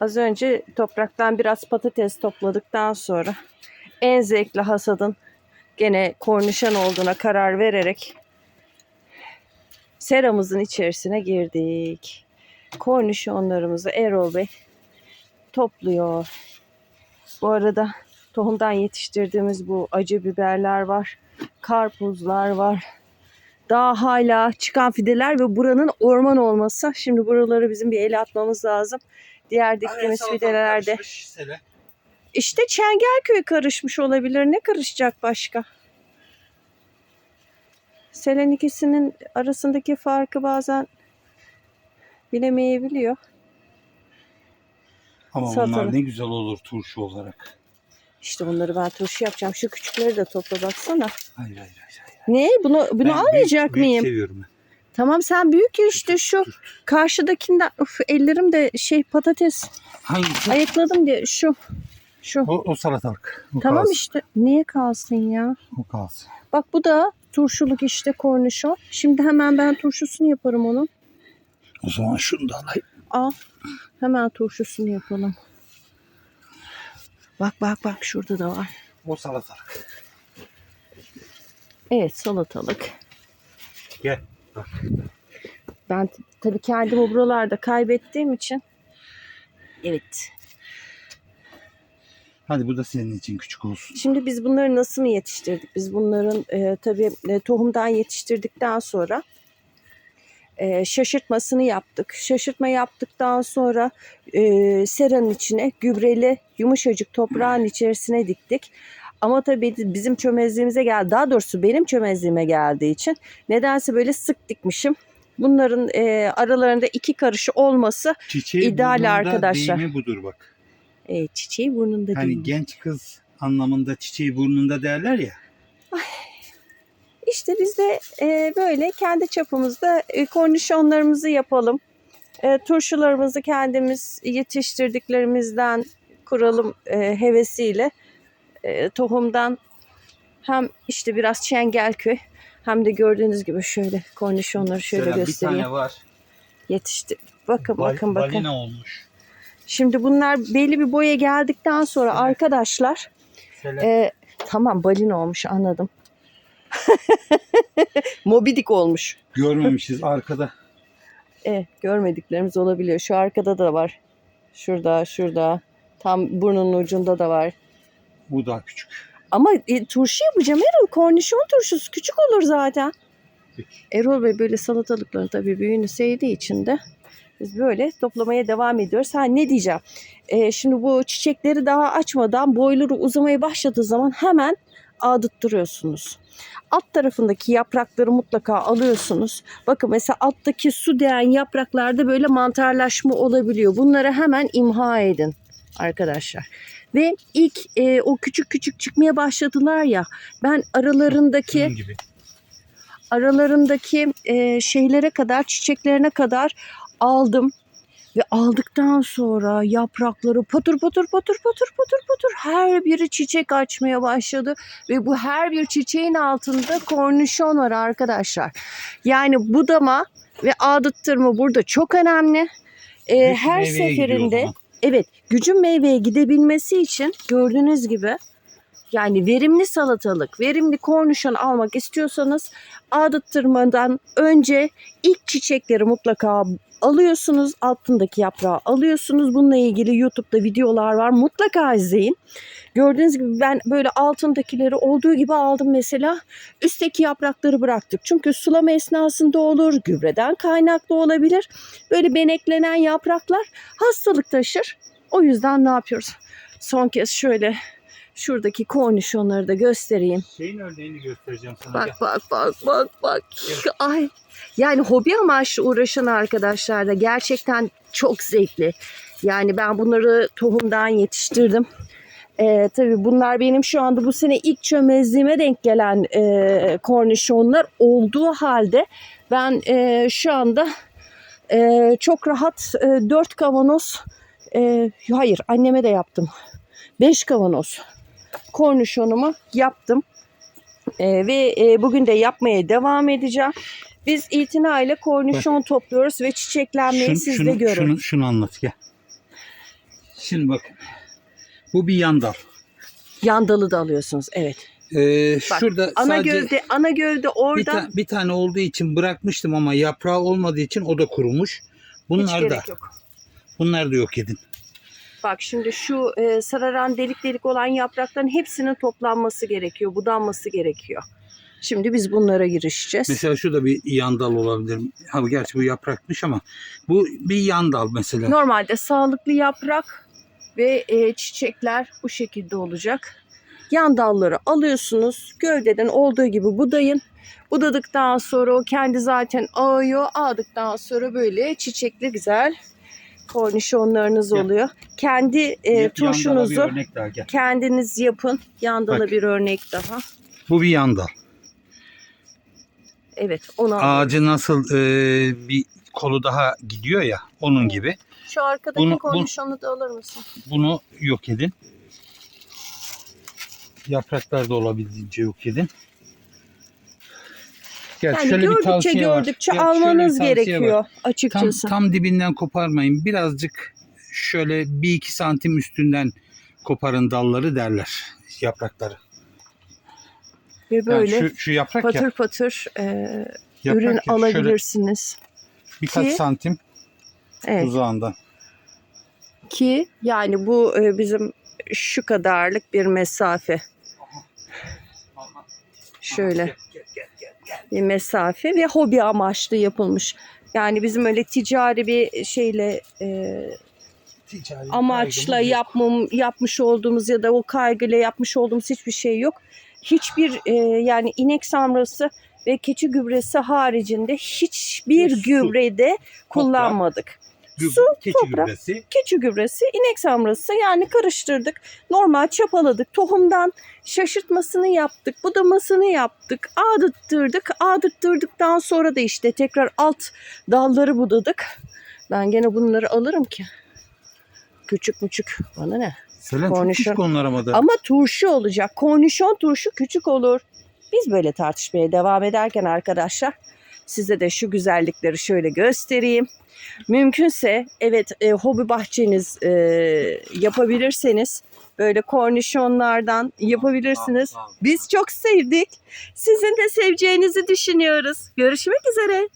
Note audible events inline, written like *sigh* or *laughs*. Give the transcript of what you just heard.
Az önce topraktan biraz patates topladıktan sonra en zevkli hasadın gene kornişan olduğuna karar vererek seramızın içerisine girdik. Kornişonlarımızı Erol Bey topluyor. Bu arada tohumdan yetiştirdiğimiz bu acı biberler var. Karpuzlar var. Daha hala çıkan fideler ve buranın orman olması. Şimdi buraları bizim bir ele atmamız lazım. Diğer diktiğimiz fidelerde. İşte Çengelköy karışmış olabilir. Ne karışacak başka? Selen ikisinin arasındaki farkı bazen bilemeyebiliyor. Ama Salatalık. onlar ne güzel olur turşu olarak. İşte bunları ben turşu yapacağım. Şu küçükleri de topla baksana. Hayır hayır hayır. hayır. Ne? Bunu bunu Ben almayacak büyük, büyük mıyım? seviyorum ben. Tamam sen büyük ya işte şu karşıdakinden uf, ellerim de şey patates Hangisi? ayıkladım diye şu şu. O, o salatalık. O tamam kalsın. işte niye kalsın ya? O kalsın. Bak bu da turşuluk işte kornişon. Şimdi hemen ben turşusunu yaparım onun. O zaman şunu da alayım. Al. Hemen turşusunu yapalım. Bak bak bak şurada da var. O salatalık. Evet salatalık. Gel. Bak. Ben tabii kendimi buralarda kaybettiğim için. Evet. Hadi bu da senin için küçük olsun. Şimdi biz bunları nasıl mı yetiştirdik? Biz bunların e, tabii e, tohumdan yetiştirdikten sonra e, şaşırtmasını yaptık. Şaşırtma yaptıktan sonra e, seranın içine gübreli yumuşacık toprağın içerisine diktik. Ama tabii bizim çömezliğimize geldi. Daha doğrusu benim çömezliğime geldiği için nedense böyle sık dikmişim. Bunların e, aralarında iki karışı olması Çiçeği İdeal burnunda arkadaşlar. deyimi budur bak. e, çiçeği burnunda Hani değil. genç kız anlamında çiçeği burnunda derler ya. İşte biz de e, böyle kendi çapımızda e, kornişonlarımızı yapalım. E, turşularımızı kendimiz yetiştirdiklerimizden kuralım e, hevesiyle. E, tohumdan hem işte biraz Çengelköy hem de gördüğünüz gibi şöyle kornişonları şöyle bir göstereyim. tane var. Yetişti. Bakın Bal- bakın bakın. Balina olmuş. Şimdi bunlar belli bir boya geldikten sonra Evet. arkadaşlar Selen. e, tamam balina olmuş anladım. *laughs* Mobidik olmuş. Görmemişiz arkada. E, görmediklerimiz olabiliyor. Şu arkada da var. Şurada, şurada. Tam burnunun ucunda da var. Bu daha küçük. Ama e, turşu yapacağım Erol. Kornişon turşusu küçük olur zaten. Peki. Erol Bey böyle salatalıkların tabii büyüğünü sevdiği için de biz böyle toplamaya devam ediyoruz. Ha ne diyeceğim? E, şimdi bu çiçekleri daha açmadan boyları uzamaya başladığı zaman hemen ağdıttırıyorsunuz. Alt tarafındaki yaprakları mutlaka alıyorsunuz. Bakın mesela alttaki su değen yapraklarda böyle mantarlaşma olabiliyor. Bunları hemen imha edin arkadaşlar. Ve ilk e, o küçük küçük çıkmaya başladılar ya ben aralarındaki aralarındaki e, şeylere kadar, çiçeklerine kadar aldım. Ve aldıktan sonra yaprakları patır patır patır patır patır patır her biri çiçek açmaya başladı. Ve bu her bir çiçeğin altında kornişon var arkadaşlar. Yani budama ve ağdıttırma burada çok önemli. E, Güç her seferinde. Evet, gücün meyveye gidebilmesi için gördüğünüz gibi yani verimli salatalık, verimli kornişon almak istiyorsanız ağdıttırmadan önce ilk çiçekleri mutlaka alıyorsunuz. Altındaki yaprağı alıyorsunuz. Bununla ilgili YouTube'da videolar var. Mutlaka izleyin. Gördüğünüz gibi ben böyle altındakileri olduğu gibi aldım mesela. Üstteki yaprakları bıraktık. Çünkü sulama esnasında olur, gübreden kaynaklı olabilir. Böyle beneklenen yapraklar hastalık taşır. O yüzden ne yapıyoruz? Son kez şöyle şuradaki kornişonları da göstereyim. Şeyin örneğini göstereceğim sana. Bak Gel. bak bak bak bak. Ay. Yani hobi amaçlı uğraşan arkadaşlar da gerçekten çok zevkli. Yani ben bunları tohumdan yetiştirdim. Ee, tabii bunlar benim şu anda bu sene ilk çömezliğime denk gelen e, kornişonlar olduğu halde ben e, şu anda e, çok rahat e, 4 kavanoz e, hayır anneme de yaptım. 5 kavanoz kornişonumu yaptım. Ee, ve e, bugün de yapmaya devam edeceğim. Biz itinayla kornişon topluyoruz ve çiçeklenmeyi Şun- siz şunu, de görün. Şunu, şunu anlat gel. Şimdi bakın. Bu bir yan dal. Yan dalı da alıyorsunuz. Evet. Ee, Bak, şurada Ana sadece gövde, ana gövde bir, orada ta- bir tane olduğu için bırakmıştım ama yaprağı olmadığı için o da kurumuş. hiç Bunlar da gerek yok. bunlar da yok edin. Bak şimdi şu e, sararan delik delik olan yaprakların hepsinin toplanması gerekiyor, budanması gerekiyor. Şimdi biz bunlara girişeceğiz. Mesela şu da bir yan dal olabilir. Ha gerçi bu yaprakmış ama bu bir yan dal mesela. Normalde sağlıklı yaprak ve e, çiçekler bu şekilde olacak. Yan dalları alıyorsunuz. Gövdeden olduğu gibi budayın. Budadıktan sonra o kendi zaten ağıyor. Ağdıktan sonra böyle çiçekli güzel kornişonlarınız Gel. oluyor. Kendi e, turşunuzu örnek daha gel. kendiniz yapın. Yandala Bak. bir örnek daha. Bu bir yan dal. Evet onu alalım. Ağacı nasıl e, bir kolu daha gidiyor ya onun gibi. Şu arkadaki bunu- bu- kornişonu da alır mısın? Bunu yok edin. Yapraklar da olabildiğince yok edin. Gel, Yani şöyle bir gördükçe tavsiye var. gördükçe Gel, bir almanız tavsiye var. gerekiyor Tam, açıkçası. tam dibinden koparmayın. Birazcık şöyle bir iki santim üstünden koparın dalları derler. Yaprakları. Ve Yani böyle şu, şu yaprak patır ya. patır e, Yaprak ürün ya, alabilirsiniz. birkaç ki- santim Evet. uzağından. Ki yani bu e, bizim şu kadarlık bir mesafe. Şöyle bir mesafe ve hobi amaçlı yapılmış. Yani bizim öyle ticari bir şeyle e, Ticari amaçla yapmam, yapmış olduğumuz ya da o kaygıyla yapmış olduğumuz hiçbir şey yok. Hiçbir e, yani inek samrası ve keçi gübresi haricinde hiçbir su. gübrede kullanmadık. Gü- su, keçi toprak. gübresi. Keçi gübresi, inek samrası yani karıştırdık. Normal çapaladık. Tohumdan şaşırtmasını yaptık. Budamasını yaptık. Ağdıttırdık. Ağdıttırdıktan sonra da işte tekrar alt dalları budadık. Ben gene bunları alırım ki. Küçük müçük bana ne? Çok Kornişon. küçük onlar ama da. Ama turşu olacak. Kornişon turşu küçük olur. Biz böyle tartışmaya devam ederken arkadaşlar size de şu güzellikleri şöyle göstereyim. Mümkünse evet e, hobi bahçeniz e, yapabilirseniz böyle kornişonlardan yapabilirsiniz. Biz çok sevdik. Sizin de seveceğinizi düşünüyoruz. Görüşmek üzere.